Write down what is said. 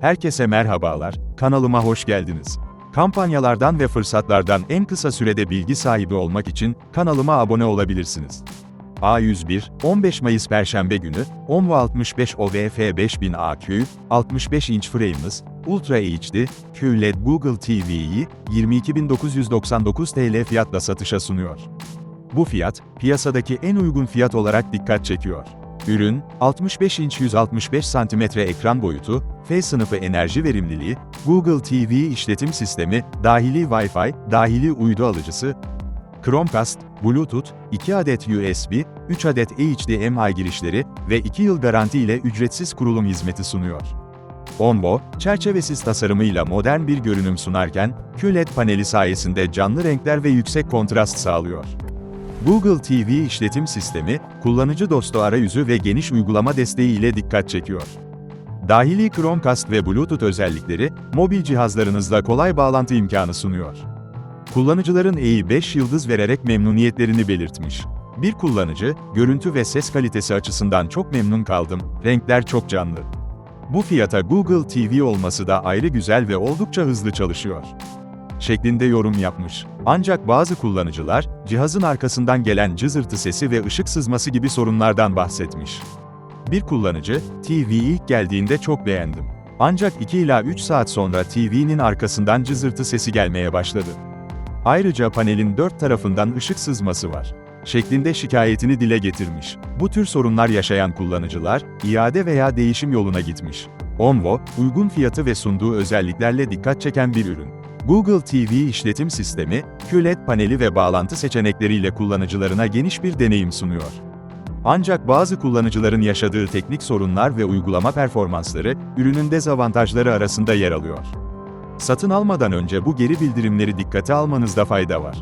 Herkese merhabalar, kanalıma hoş geldiniz. Kampanyalardan ve fırsatlardan en kısa sürede bilgi sahibi olmak için kanalıma abone olabilirsiniz. A101, 15 Mayıs Perşembe günü, Onvo 65 OVF 5000 AQ, 65 inç frameless, Ultra HD, QLED Google TV'yi 22.999 TL fiyatla satışa sunuyor. Bu fiyat, piyasadaki en uygun fiyat olarak dikkat çekiyor. Ürün, 65 inç 165 cm ekran boyutu, F sınıfı enerji verimliliği, Google TV işletim sistemi, dahili Wi-Fi, dahili uydu alıcısı, Chromecast, Bluetooth, 2 adet USB, 3 adet HDMI girişleri ve 2 yıl garanti ile ücretsiz kurulum hizmeti sunuyor. Onvo, çerçevesiz tasarımıyla modern bir görünüm sunarken, QLED paneli sayesinde canlı renkler ve yüksek kontrast sağlıyor. Google TV işletim sistemi, kullanıcı dostu arayüzü ve geniş uygulama desteği ile dikkat çekiyor. Dahili Chromecast ve Bluetooth özellikleri, mobil cihazlarınızla kolay bağlantı imkanı sunuyor. Kullanıcıların E'yi 5 yıldız vererek memnuniyetlerini belirtmiş. Bir kullanıcı, görüntü ve ses kalitesi açısından çok memnun kaldım, renkler çok canlı. Bu fiyata Google TV olması da ayrı güzel ve oldukça hızlı çalışıyor şeklinde yorum yapmış. Ancak bazı kullanıcılar, cihazın arkasından gelen cızırtı sesi ve ışık sızması gibi sorunlardan bahsetmiş. Bir kullanıcı, TV ilk geldiğinde çok beğendim. Ancak 2 ila 3 saat sonra TV'nin arkasından cızırtı sesi gelmeye başladı. Ayrıca panelin dört tarafından ışık sızması var şeklinde şikayetini dile getirmiş. Bu tür sorunlar yaşayan kullanıcılar, iade veya değişim yoluna gitmiş. Onvo, uygun fiyatı ve sunduğu özelliklerle dikkat çeken bir ürün. Google TV işletim sistemi, QLED paneli ve bağlantı seçenekleriyle kullanıcılarına geniş bir deneyim sunuyor. Ancak bazı kullanıcıların yaşadığı teknik sorunlar ve uygulama performansları, ürünün dezavantajları arasında yer alıyor. Satın almadan önce bu geri bildirimleri dikkate almanızda fayda var.